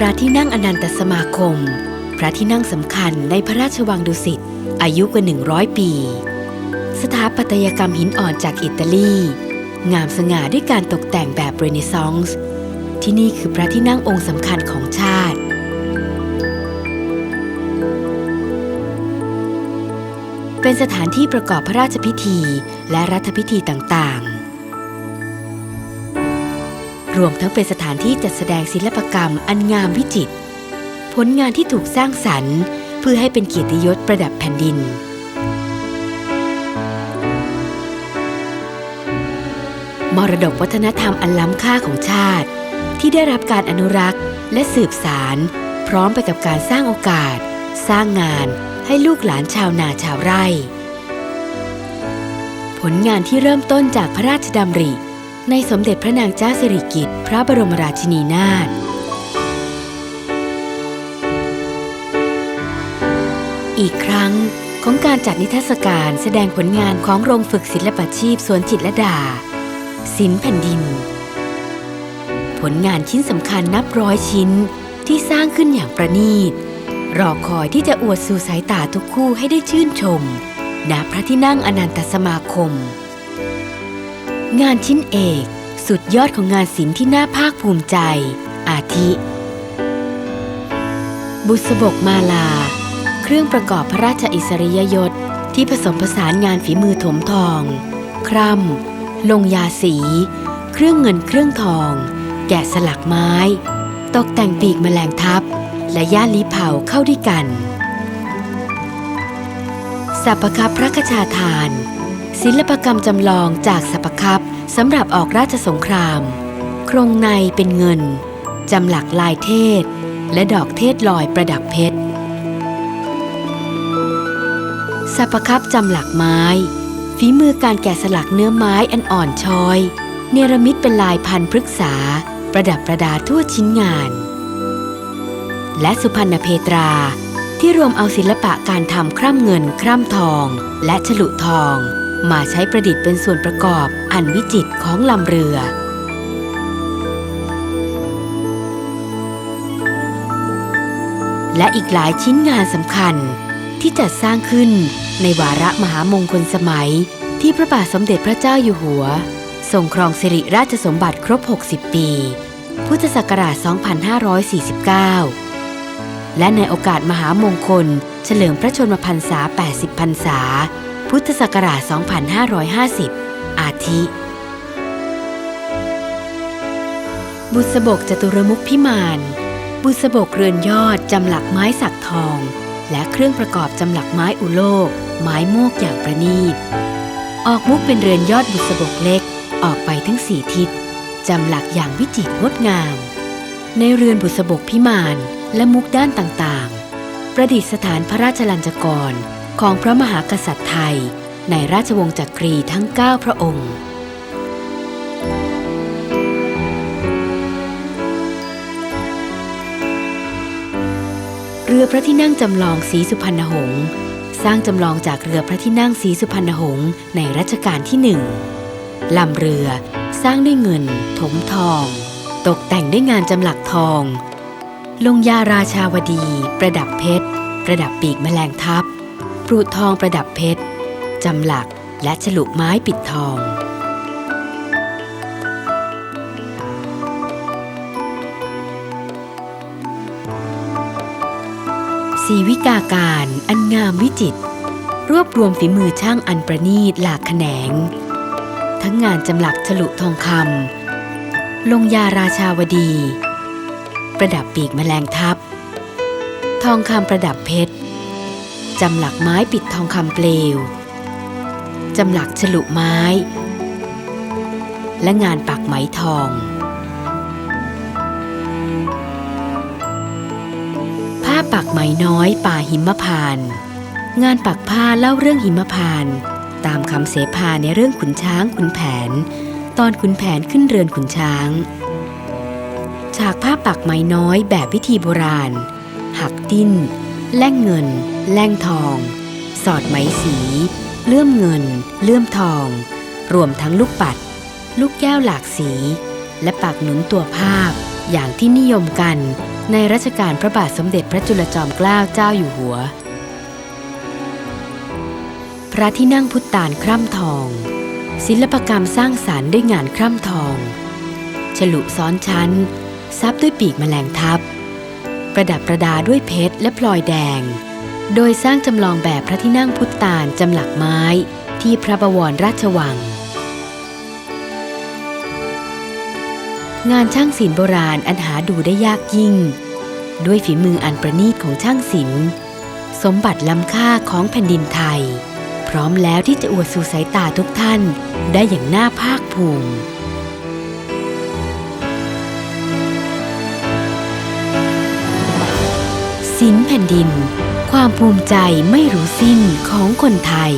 พระที่นั่งอนันตสมาคม พระที่นั่งสำคัญในพระราชวังดุสิต อายุกว่า 100 ปี สถาปัตยกรรมหินอ่อนจากอิตาลี งามสง่าด้วยการตกแต่งแบบเรเนซองส์ ที่นี่คือพระที่นั่งองค์สำคัญของชาติเป็นสถานที่ประกอบพระราชพิธีและรัฐพิธีต่างๆ รวมทั้งเป็นสถานที่จัดแสดงศิลปกรรมอันงามวิจิตรผลงานที่ถูกสร้างสรรค์ เพื่อให้เป็นเกียรติยศประดับแผ่นดิน มรดกวัฒนธรรมอันล้ำค่าของชาติ ที่ได้รับการอนุรักษ์และสืบสาร พร้อมไปกับการสร้างโอกาส สร้างงานให้ลูกหลานชาวนาชาวไร่ ผลงานที่เริ่มต้นจากพระราชดำริ ในสมเด็จพระนางเจ้าสิริกิติ์พระบรมราชินีนาถอีกครั้งของการจัดนิทรรศการแสดงผลงานของโรงฝึกศิลปาชีพสวนจิตรลดา ศิลป์แผ่นดิน ผลงานชิ้นสำคัญนับร้อยชิ้นที่สร้างขึ้นอย่างประณีต รอคอยที่จะอวดสู่สายตาทุกคู่ให้ได้ชื่นชมณพระที่นั่งอนันตสมาคม งานชิ้นเอกสุดยอดของงานศิลป์ที่น่าภาคภูมิใจ อาทิ บุษบกมาลา เครื่องประกอบพระราชอิสริยยศที่ผสมผสานงานฝีมือถมทอง คร่ำ ลงยาสี เครื่องเงินเครื่องทอง แกะสลักไม้ ตกแต่งปีกแมลงทับ และย่าลีเผาเข้าด้วยกันสัพพคัพพระกชาทาน ศิลปกรรมจำลองจากสัพพคัพสำหรับออกราชสงคราม โครงในเป็นเงิน จำหลักลายเทศ และดอกเทศลอยประดับเพชรสัพพคัพจำหลักไม้ ฝีมือการแกะสลักเนื้อไม้อันอ่อนช้อย เนรมิตเป็นลายพันธุ์พฤกษา ประดับประดาทั่วชิ้นงาน และสุพรรณเพตราที่รวมเอาศิลปะการทำคร่ำเงิน คร่ำทอง และฉลุทอง มาใช้ประดิษฐ์เป็นส่วนประกอบอันวิจิตรของลำเรือและอีกหลายชิ้นงานสำคัญ ที่จัดสร้างขึ้นในวาระมหามงคลสมัย ที่พระบาทสมเด็จพระเจ้าอยู่หัวทรงครองสิริราชสมบัติครบ 60 ปี พุทธศักราช 2549 และในโอกาสมหามงคล เฉลิมพระชนมพรรษา 80 พรรษา พุทธศักราช 2550 อาทิ บุษบกจตุรมุขพิมาน บุษบกเรือนยอดจำหลักไม้สักทอง และเครื่องประกอบจำหลักไม้อุโลก ไม้โมกอย่างประณีต ออกมุกเป็นเรือนยอดบุษบกเล็ก ออกไปทั้งสี่ทิศ จำหลักอย่างวิจิตรงดงาม ในเรือนบุษบกพิมานและมุกด้านต่างๆ ประดิษฐานพระราชลัญจกร ของพระมหากษัตริย์ไทย ในราชวงศ์จักรีทั้ง 9 พระองค์ เรือพระที่นั่งจำลองสีสุพรรณหงษ์สร้างจำลองจากเรือพระที่นั่งสีสุพรรณหงษ์ในรัชกาลที่หนึ่งลำเรือสร้างด้วยเงิน ถมทอง ตกแต่งด้วยงานจำหลักทอง ลงยาราชาวดี ประดับเพชร ประดับปีกแมลงทับ ปรูทองประดับเพชรจำหลักและฉลุไม้ปิดทอง สีวิกาการอันงามวิจิตรรวบรวมฝีมือช่างอันประณีตหลากแขนง ทั้งงานจำหลักฉลุทองคำลงยาราชาวดี ประดับปีกแมลงทับ ทองคำประดับเพชร จำหลักไม้ปิดทองคำเปลว จำหลักฉลุไม้ และงานปักไหมทอง ผ้าปักไหมน้อยป่าหิมพานต์งานปักผ้าเล่าเรื่องหิมพานต์ตามคำเสภาในเรื่องขุนช้างขุนแผน ตอนขุนแผนขึ้นเรือนขุนช้าง ฉากผ้าปักไหมน้อยแบบพิธีโบราณ หักดิ้น แล่งเงิน แล่งทอง สอดไหมสี เลื่อมเงิน เลื่อมทอง รวมทั้งลูกปัด ลูกแก้วหลากสี และปากหนุนตัวภาพ อย่างที่นิยมกันในรัชกาลพระบาทสมเด็จพระจุลจอมเกล้าเจ้าอยู่หัว พระที่นั่งพุทธาลคร่ำทอง ศิลปกรรมสร้างสารรค์ด้วยงานคร่ำทอง ฉลุซ้อนชั้น ซับด้วยปีกแมลงทับ ประดับประดาด้วยเพชรและพลอยแดง โดยสร้างจำลองแบบพระที่นั่งพุทธตาลจำหลักไม้ที่พระบวรราชวัง งานช่างศิลป์โบราณอันหาดูได้ยากยิ่ง ด้วยฝีมืออันประณีตของช่างศิลป์ สมบัติล้ำค่าของแผ่นดินไทย พร้อมแล้วที่จะอวดสู่สายตาทุกท่านได้อย่างน่าภาคภูมิ สินแผ่นดิน ความภูมิใจไม่รู้สิ้นของคนไทย